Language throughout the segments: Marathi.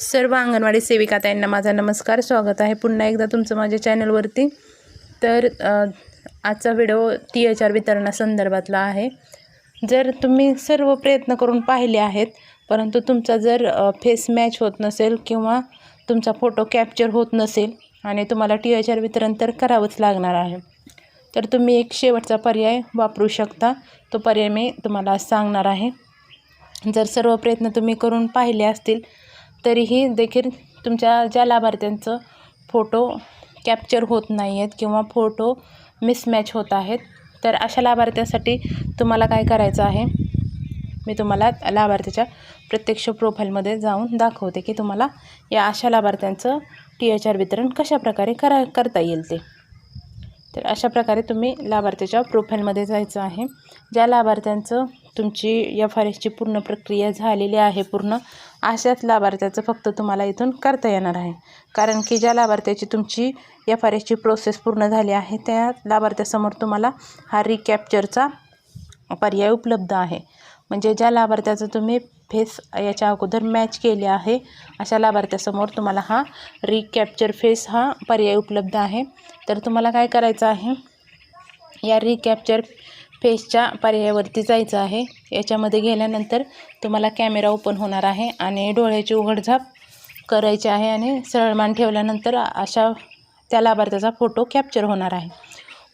सर्व अंगणवाडी सेविका ताईंना माझा नमस्कार. स्वागत आहे पुन्हा एकदा तुमचं माझ्या चॅनलवरती. तर आजचा व्हिडिओ टी एच आर वितरणासंदर्भातला आहे. जर तुम्ही सर्व प्रयत्न करून पाहिले आहेत परंतु तुमचा जर फेस मॅच होत नसेल किंवा तुमचा फोटो कॅप्चर होत नसेल आणि तुम्हाला टी एच आर वितरण तर करावंच लागणार आहे तर तुम्ही एक शेवटचा पर्याय वापरू शकता. तो पर्याय मी तुम्हाला सांगणार आहे. जर सर्व प्रयत्न तुम्ही करून पाहिले असतील तरीही देखील तुमच्या ज्या लाभार्थ्यांचं फोटो कॅप्चर होत नाही आहेत किंवा फोटो मिसमॅच होत आहेत तर अशा लाभार्थ्यासाठी तुम्हाला काय करायचं आहे? मी तुम्हाला लाभार्थ्याच्या प्रत्यक्ष प्रोफाईलमध्ये जाऊन दाखवते की तुम्हाला या अशा लाभार्थ्यांचं टी एच आर वितरण कशाप्रकारे करा करता येईल ते. तर अशा प्रकारे तुम्ही लाभार्थ्याच्या प्रोफाईलमध्ये जायचं आहे. ज्या लाभार्थ्यांचं तुमची या आर पूर्ण प्रक्रिया झालेली आहे पूर्ण. अशाच लाभार्थ्याचं फक्त तुम्हाला इथून करता येणार आहे. कारण की ज्या लाभार्थ्याची तुमची या आर प्रोसेस पूर्ण झाली आहे त्या लाभार्थ्यासमोर तुम्हाला हा रिकॅप्चरचा पर्याय उपलब्ध आहे. म्हणजे ज्या लाभार्थ्याचं तुम्ही फेस याच्या अगोदर मॅच केले आहे अशा लाभार्थ्यासमोर तुम्हाला हा रिकॅप्चर फेस हा पर्याय उपलब्ध आहे. तर तुम्हाला काय करायचं आहे? या रिकॅप्चर फेसच्या पर्यायावरती जायचं आहे. याच्यामध्ये गेल्यानंतर तुम्हाला कॅमेरा ओपन होणार आहे आणि डोळ्याची उघडझाप करायची आहे आणि सरळमान ठेवल्यानंतर अशा त्या लाभार्थ्याचा फोटो कॅप्चर होणार आहे.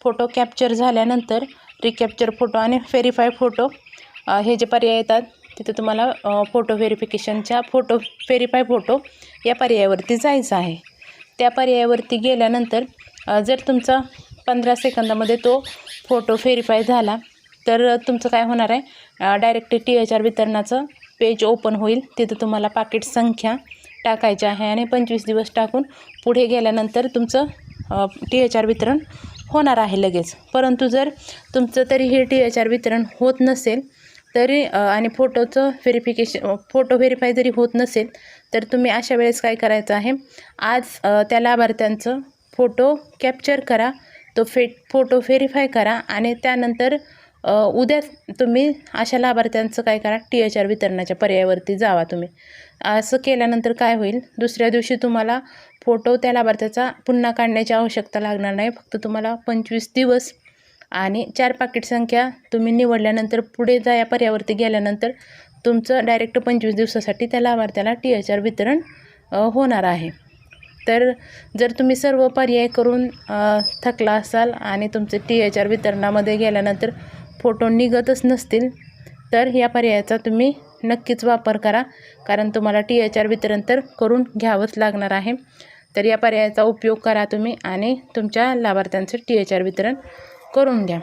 फोटो कॅप्चर झाल्यानंतर रिकॅप्चर फोटो आणि व्हेरीफाय फोटो हे जे पर्याय येतात तिथे तुम्हाला फोटो व्हेरिफिकेशनच्या फोटो व्हेरीफाय फोटो या पर्यायावरती जायचं आहे. त्या पर्यायावरती गेल्यानंतर जर तुमचा पंधरा सेकंदामध्ये तो फोटो व्हेरीफाय झाला. तर तुमचं काय होणार आहे? डायरेक्ट टी एच आर वितरणाचं पेज ओपन होईल. तिथं तुम्हाला पाकिट संख्या टाकायची आहे आणि पंचवीस दिवस टाकून पुढे गेल्यानंतर तुमचं टी एच आर वितरण होणार आहे लगेच. परंतु जर तुमचं तरी हे टी एच आर वितरण होत नसेल तरी आणि फोटोचं व्हेरिफिकेशन फोटो व्हेरीफाय जरी होत नसेल तर तुम्ही अशा वेळेस काय करायचं आहे? आज त्या लाभार्थ्यांचं फोटो कॅप्चर करा. तो फे फोटो व्हेरीफाय करा आणि त्यानंतर उद्या तुम्ही अशा लाभार्थ्यांचं काय करा टी एच आर वितरणाच्या पर्यायावरती जावा तुम्ही. असं केल्यानंतर काय होईल दुसऱ्या दिवशी तुम्हाला फोटो त्या लाभार्थ्याचा पुन्हा काढण्याची आवश्यकता लागणार नाही फक्त तुम्हाला पंचवीस दिवस आणि चार पाकिट संख्या तुम्ही निवडल्यानंतर पुढे जा या पर्यावरती गेल्यानंतर तुमचं डायरेक्ट पंचवीस दिवसासाठी त्या लाभार्थ्याला टी एच आर वितरण होणार आहे. तर जर तुम्ही सर्व पर्याय करून थकला असाल आणि तुमचे टी एच आर वितरणामध्ये गेल्यानंतर फोटो निघतच नसतील तर या पर्यायाचा तुम्ही नक्कीच वापर करा. कारण तुम्हाला टी एच आर वितरण तर करून घ्यावंच लागणार आहे. तर या पर्यायाचा उपयोग करा तुम्ही आणि तुमच्या लाभार्थ्यांचं टी एच आर वितरण करून घ्या.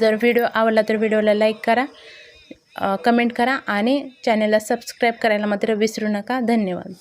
जर व्हिडिओ आवडला तर व्हिडिओला लाईक करा कमेंट करा आणि चॅनलला सबस्क्राईब करायला मात्र विसरू नका. धन्यवाद.